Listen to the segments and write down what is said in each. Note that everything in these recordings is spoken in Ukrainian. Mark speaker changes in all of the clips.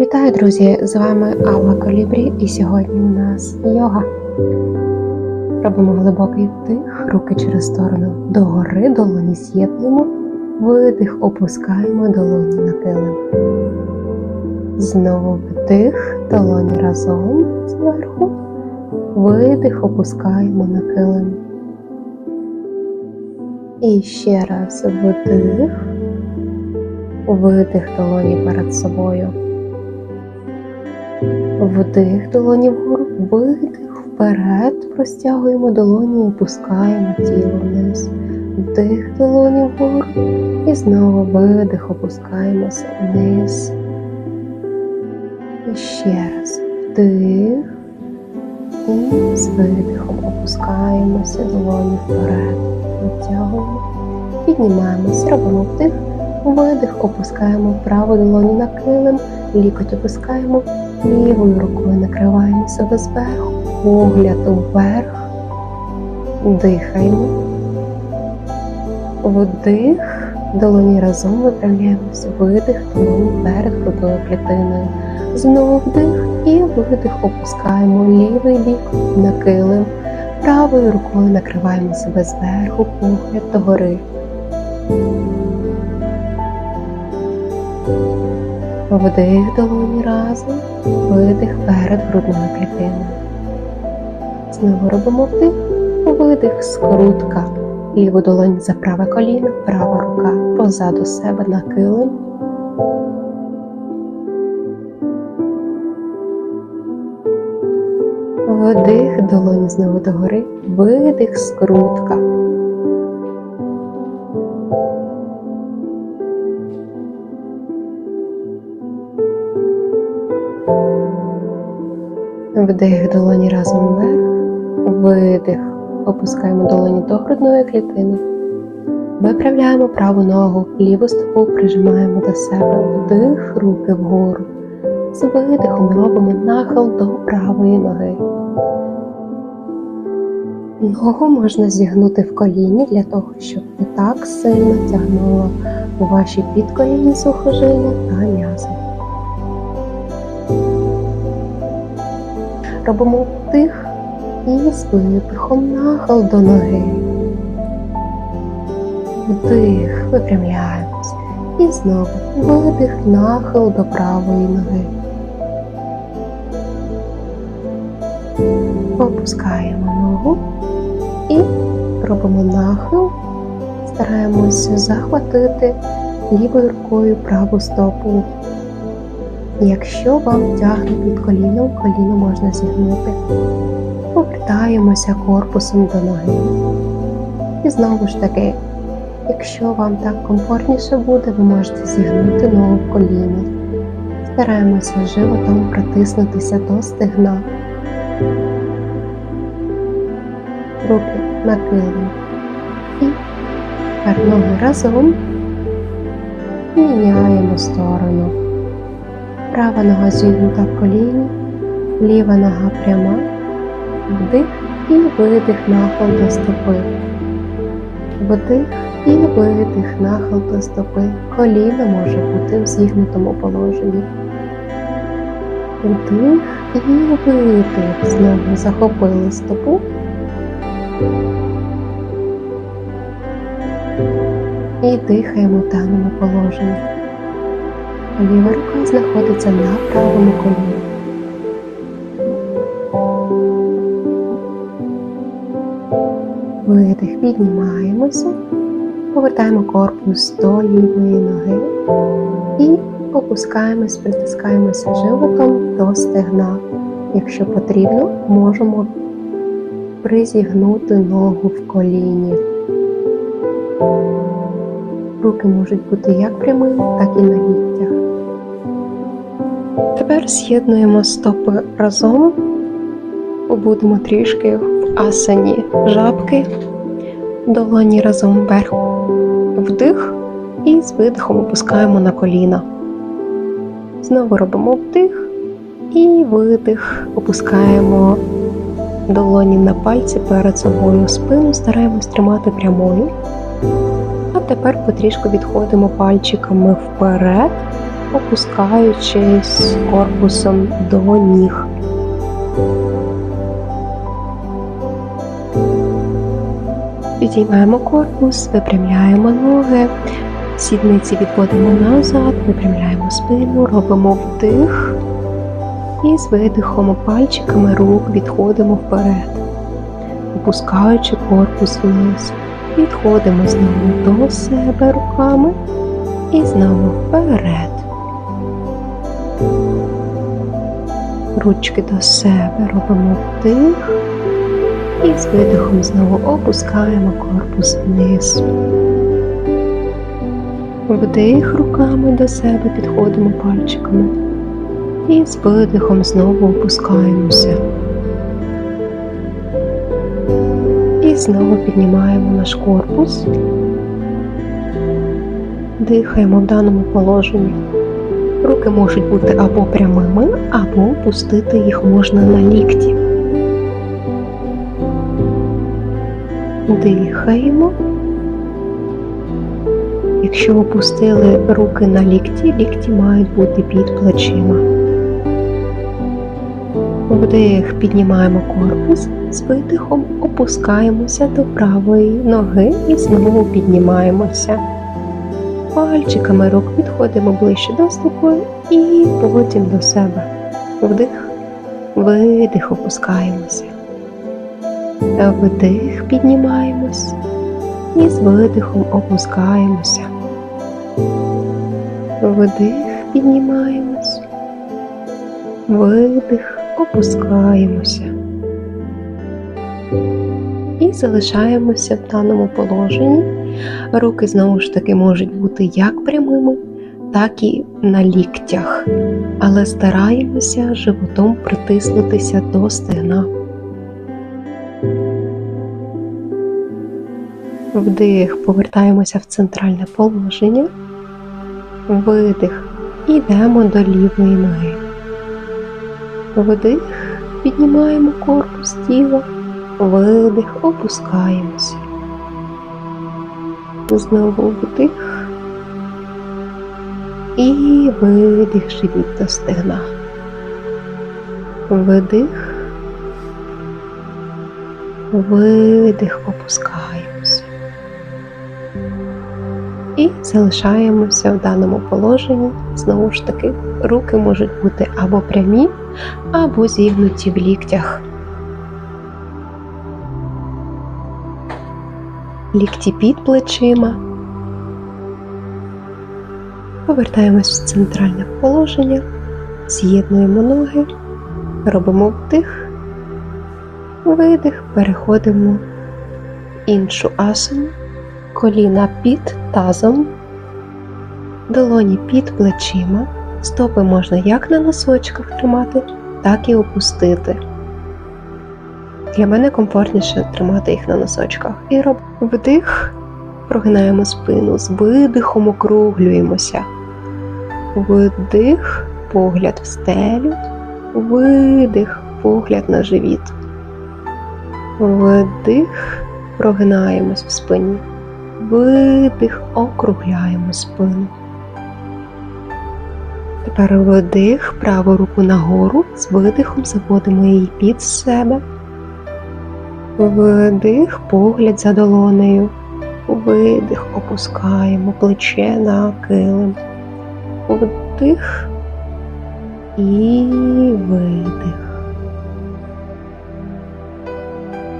Speaker 1: Вітаю, друзі! З вами Алла Колібрі, і сьогодні у нас йога. Робимо глибокий вдих, руки через сторону догори, долоні з'єднуємо, видих, опускаємо долоні на килим. Знову вдих, долоні разом зверху, видих, опускаємо на килим. І ще раз вдих, видих долоні перед собою. Вдих долоні вгору, видих вперед, простягуємо долоні і опускаємо тіло вниз. Вдих долоні вгору і знову видих, опускаємося вниз. І ще раз вдих і з видихом опускаємося долоні вперед. Витягуємо, піднімаємося, робимо вдих, видих, опускаємо праву долоню на килим, лікоть опускаємо. Лівою рукою накриваємо себе зверху, погляд вверх, дихаємо. Вдих, долоні разом виправляємося, видих, долоні перед грудною клітиною. Знову вдих і видих опускаємо лівий бік на килим. Правою рукою накриваємо себе зверху, погляд догори. Вдих долоні разом, видих перед грудною клітиною. Знову робимо вдих, видих, скрутка. Ліву долонь за праве коліно, права рука позаду себе на килим. Вдих, долонь знову догори, видих, скрутка. Вдих долоні разом вверх, видих, опускаємо долоні до грудної клітини. Виправляємо праву ногу, ліву стопу прижимаємо до себе, вдих, руки вгору. З видихом робимо нахил до правої ноги. Ногу можна зігнути в коліні для того, щоб не так сильно тягнуло ваші підколінні сухожилля та м'язи. Робимо вдих і з видихом нахил до ноги. Вдих, випрямляємось. І знову видих, нахил до правої ноги. Опускаємо ногу і робимо нахил. Стараємося захватити лівою рукою праву стопу. Якщо вам тягне під коліном, коліно можна зігнути. Повертаємося корпусом до ноги. І знову ж таки, якщо вам так комфортніше буде, ви можете зігнути ногу в коліні. Стараємося животом притиснутися до стегна. Руки накилені. І тепер ноги разом міняємо сторону. Права нога зігнута в коліні, ліва нога пряма, вдих і видих нахил до стопи. Вдих і видих нахил до стопи. Коліно може бути в зігнутому положенні. Вдих і видих. Знову захопили стопу. І дихаємо в даному положенні. Ліва рука знаходиться на правому коліні. Видих, піднімаємося, повертаємо корпус до лівої ноги і опускаємось, притискаємося животом до стегна. Якщо потрібно, можемо призігнути ногу в коліні. Руки можуть бути як прямими, так і на ліктях. Тепер з'єднуємо стопи разом, будемо трішки в асані жабки, долоні разом вверх, вдих. І з видихом опускаємо на коліна. Знову робимо вдих. І видих, опускаємо долоні на пальці перед собою, спину стараємось тримати прямою. А тепер потрішку відходимо пальчиками вперед опускаючись корпусом до ніг. Підіймаємо корпус, випрямляємо ноги, сідниці відводимо назад, випрямляємо спину, робимо вдих і з видихом пальчиками рук відходимо вперед, опускаючи корпус вниз. Відходимо знову до себе руками і знову вперед. Ручки до себе робимо вдих і з видихом знову опускаємо корпус вниз. Вдих руками до себе підходимо пальчиками і з видихом знову опускаємося. І знову піднімаємо наш корпус, дихаємо в даному положенні. Руки можуть бути або прямими, або опустити їх можна на лікті. Дихаємо. Якщо опустили руки на лікті, лікті мають бути під плечима. Вдих, піднімаємо корпус, з видихом опускаємося до правої ноги і знову піднімаємося. Пальчиками рук підходимо ближче до стопи і потім до себе. Вдих, видих, опускаємося. Вдих, піднімаємось і з видихом опускаємося. Вдих, піднімаємось, видих, опускаємося. І залишаємося в даному положенні. Руки знову ж таки можуть бути як прямими, так і на ліктях, але стараємося животом притиснутися до стегна. Вдих, повертаємося в центральне положення, видих, йдемо до лівої ноги. Вдих, піднімаємо корпус тіла, видих, опускаємося. Знову вдих і видих живіт до стегна. Вдих, видих, опускаємося. І залишаємося в даному положенні. Знову ж таки, руки можуть бути або прямі, або зігнуті в ліктях. Лікті під плечима. Повертаємось в центральне положення, з'єднуємо ноги, робимо вдих, видих, переходимо в іншу асану, коліна під тазом, долоні під плечима, стопи можна як на носочках тримати, так і опустити. Для мене комфортніше тримати їх на носочках. І робимо вдих, прогинаємо спину, з видихом округлюємося. Вдих, погляд в стелю, видих, погляд на живіт. Вдих, прогинаємось в спині. Видих, округляємо спину. Тепер вдих, праву руку нагору, з видихом заводимо її під себе. Вдих, погляд за долонею. Видих, опускаємо плече на килим. Вдих і видих.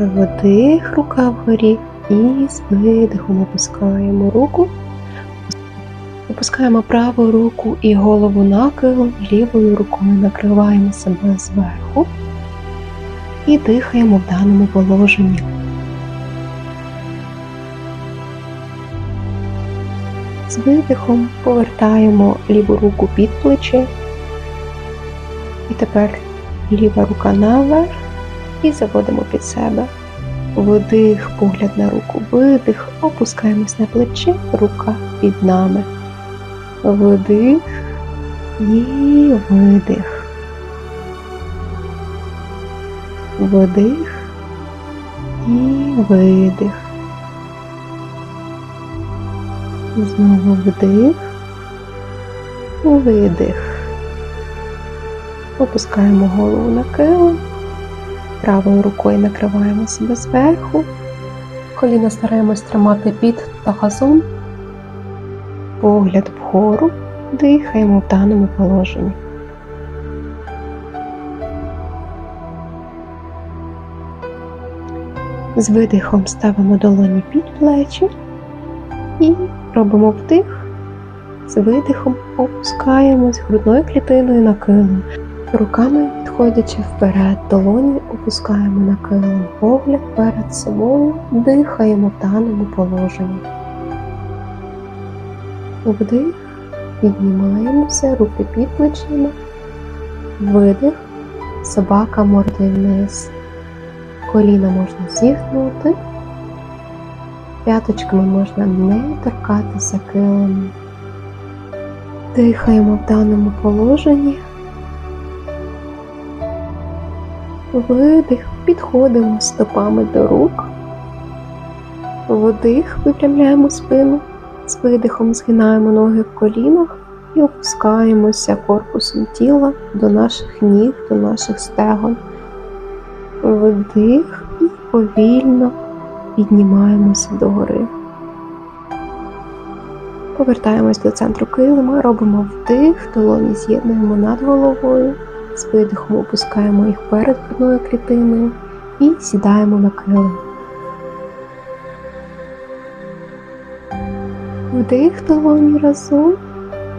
Speaker 1: Вдих, рука вгорі і з видихом опускаємо руку. Опускаємо праву руку і голову на килим, лівою рукою накриваємо себе зверху і дихаємо в даному положенні. З видихом повертаємо ліву руку під плече. І тепер ліва рука наверх і заводимо під себе. Вдих, погляд на руку, видих, опускаємось на плече, рука під нами. Вдих і видих. Вдих і видих. Знову вдих видих. Опускаємо голову на килим, правою рукою накриваємо себе зверху, коліна стараємось тримати під тазом, погляд вгору, дихаємо в даному положенні. З видихом ставимо долоні під плечі і робимо вдих. З видихом опускаємось грудною клітиною на килим. Руками підходячи вперед, долоні опускаємо на килим, погляд перед собою, дихаємо в даному положенні. Вдих, піднімаємося, руки під плечима, видих, собака мордою вниз. Коліна можна зігнути, п'яточками можна не торкатися килиму. Дихаємо в даному положенні. Видих, підходимо стопами до рук. Вдих, випрямляємо спину, з видихом згинаємо ноги в колінах і опускаємося корпусом тіла до наших ніг, до наших стегон. Вдих і повільно піднімаємося догори. Повертаємось до центру килима, робимо вдих, долоні з'єднуємо над головою, з видихом опускаємо їх перед грудною клітиною і сідаємо на килим. Вдих долоні разом,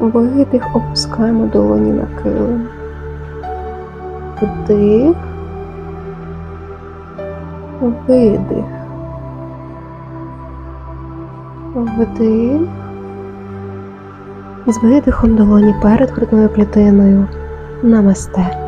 Speaker 1: видих, опускаємо долоні на килим. Вдих, видих. Вдих. З видихом долоні перед грудною клітиною. Намасте.